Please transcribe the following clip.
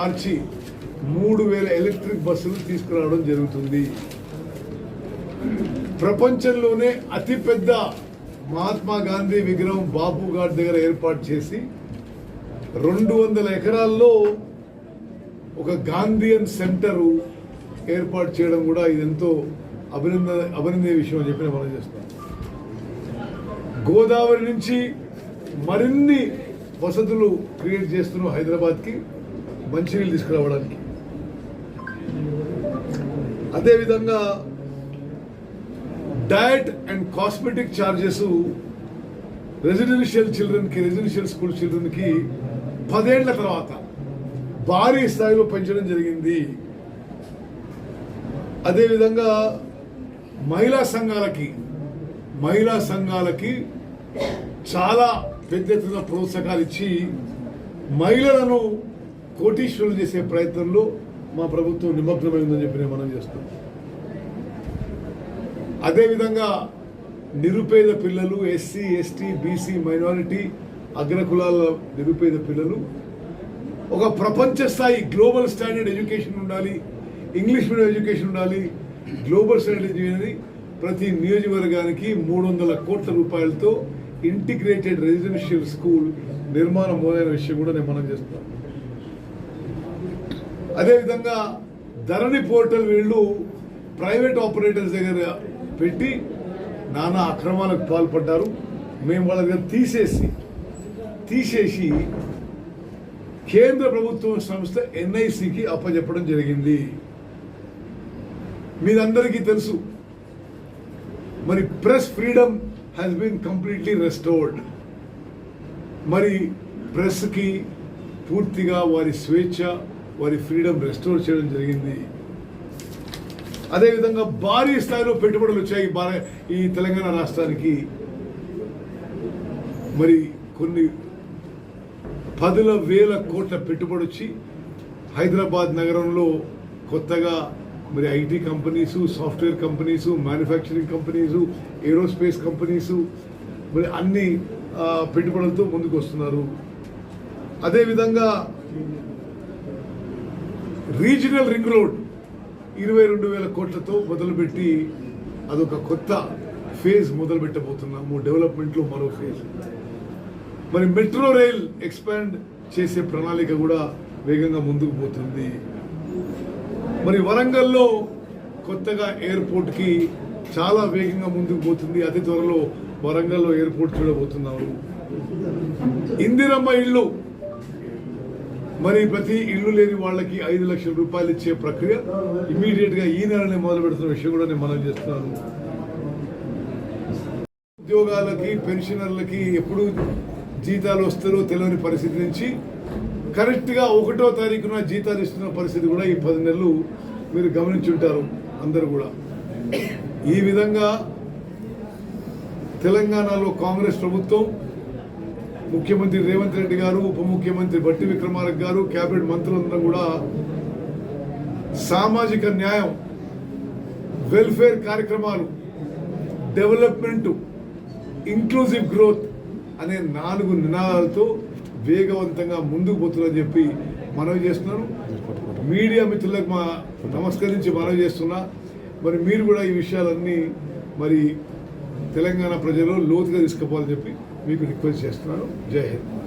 మార్చి మూడు వేల ఎలక్ట్రిక్ బస్సులు తీసుకురావడం జరుగుతుంది. ప్రపంచంలోనే అతిపెద్ద మహాత్మా గాంధీ విగ్రహం బాపు ఘాట్ దగ్గర ఏర్పాటు చేసి రెండు వందల ఎకరాల్లో ఒక గాంధీయన్ సెంటరు ఏర్పాటు చేయడం కూడా ఇది ఎంతో అభినందన అభినందన విషయం అని చెప్పి మనం చేస్తున్నాం. గోదావరి నుంచి మరిన్ని వసతులు క్రియేట్ చేస్తున్నాం హైదరాబాద్కి మంచినీళ్ళు తీసుకురావడానికి. అదేవిధంగా diet and cosmetic charges residential చిల్డ్రన్కి residential school చిల్డ్రన్కి పదేళ్ళ తర్వాత భారీ స్థాయిలో పెంచడం జరిగింది. అదేవిధంగా మహిళా సంఘాలకి మహిళా సంఘాలకి చాలా పెద్ద ఎత్తున ప్రోత్సాహాలు ఇచ్చి మహిళలను కోటీశ్వరులు చేసే ప్రయత్నంలో మా ప్రభుత్వం నిమగ్నమైందని చెప్పి నేను మనం చేస్తున్నాం అదేవిధంగా నిరుపేద పిల్లలు ఎస్సీ ఎస్టీ బీసీ మైనారిటీ అగ్రకులాల నిరుపేద పిల్లలు ఒక ప్రపంచ స్థాయి గ్లోబల్ స్టాండర్డ్ ఎడ్యుకేషన్ ఉండాలి ఇంగ్లీష్ మీడియం ఎడ్యుకేషన్ ఉండాలి గ్లోబల్ స్టాండర్డ్ ఎడ్యుకేషన్ ప్రతి నియోజకవర్గానికి మూడు వందల కోట్ల రూపాయలతో ఇంటిగ్రేటెడ్ రెసిడెన్షియల్ స్కూల్ నిర్మాణం మొదలైన విషయం కూడా నేను మనం చేస్తున్నాను. అదేవిధంగా ధరణి పోర్టల్ వీళ్ళు ప్రైవేట్ ఆపరేటర్స్ దగ్గర పెట్టి నానా అక్రమాలకు పాల్పడ్డారు. మేము వాళ్ళ దగ్గర తీసేసి తీసేసి కేంద్ర ప్రభుత్వం సంస్థ ఎన్ఐసికి అప్పచెప్పడం జరిగింది. మీరందరికీ తెలుసు మరి press freedom has been completely restored మరి ప్రెస్కి పూర్తిగా వారి స్వేచ్ఛ వారి ఫ్రీడమ్ రెస్టోర్ చేయడం జరిగింది. అదేవిధంగా భారీ స్థాయిలో పెట్టుబడులు వచ్చాయి ఈ తెలంగాణ రాష్ట్రానికి. మరి కొన్ని పదుల వేల కోట్ల పెట్టుబడి వచ్చి హైదరాబాద్ నగరంలో కొత్తగా మరి IT companies software companies manufacturing companies aerospace companies మరి అన్ని పెట్టుబడులతో ముందుకు వస్తున్నారు అదేవిధంగా రీజనల్ రింగ్ రోడ్ ఇరవై రెండు వేల కోట్లతో మొదలుపెట్టి అదొక కొత్త ఫేజ్ మొదలు పెట్టబోతున్నాము డెవలప్మెంట్లో మరో ఫేజ్. మరి మెట్రో రైల్ ఎక్స్పాండ్ చేసే ప్రణాళిక కూడా వేగంగా ముందుకు పోతుంది. మరి వరంగల్లో కొత్తగా ఎయిర్పోర్ట్కి చాలా వేగంగా ముందుకు పోతుంది. అతి త్వరలో వరంగల్లో ఎయిర్పోర్ట్ చూడబోతున్నాము. ఇందిరమ్మ ఇల్లు మరి ప్రతి ఇల్లు లేని వాళ్ళకి ఐదు లక్షల రూపాయలు ఇచ్చే ప్రక్రియ ఇమీడియట్గా ఈ నెలనే మొదలు పెడుతున్న విషయం కూడా నేను మనం చేస్తున్నాను. ఉద్యోగాలకి పెన్షనర్లకి ఎప్పుడు జీతాలు వస్తారో తెలియని పరిస్థితి నుంచి కరెక్ట్గా ఒకటో తారీఖున జీతాలు ఇస్తున్న పరిస్థితి కూడా ఈ పది నెలలు మీరు గమనించుంటారు అందరూ కూడా. ఈ విధంగా తెలంగాణలో కాంగ్రెస్ ప్రభుత్వం ముఖ్యమంత్రి రేవంత్ రెడ్డి గారు ఉప ముఖ్యమంత్రి బట్టి విక్రమార్క గారు కేబినెట్ మంత్రులందరూ కూడా సామాజిక న్యాయం వెల్ఫేర్ కార్యక్రమాలు డెవలప్మెంట్ ఇంక్లూజివ్ గ్రోత్ అనే నాలుగు నినాదాలతో వేగవంతంగా ముందుకు పోతుందని చెప్పి మనవి చేస్తున్నాను మీడియా మిత్రులకు మా నమస్కరించి మనవి చేస్తున్నా. మరి మీరు కూడా ఈ విషయాలన్నీ మరి తెలంగాణ ప్రజలు లోతుగా తీసుకుపోవాలని చెప్పి మీకు రిక్వెస్ట్ చేస్తున్నాను. జై హింద్.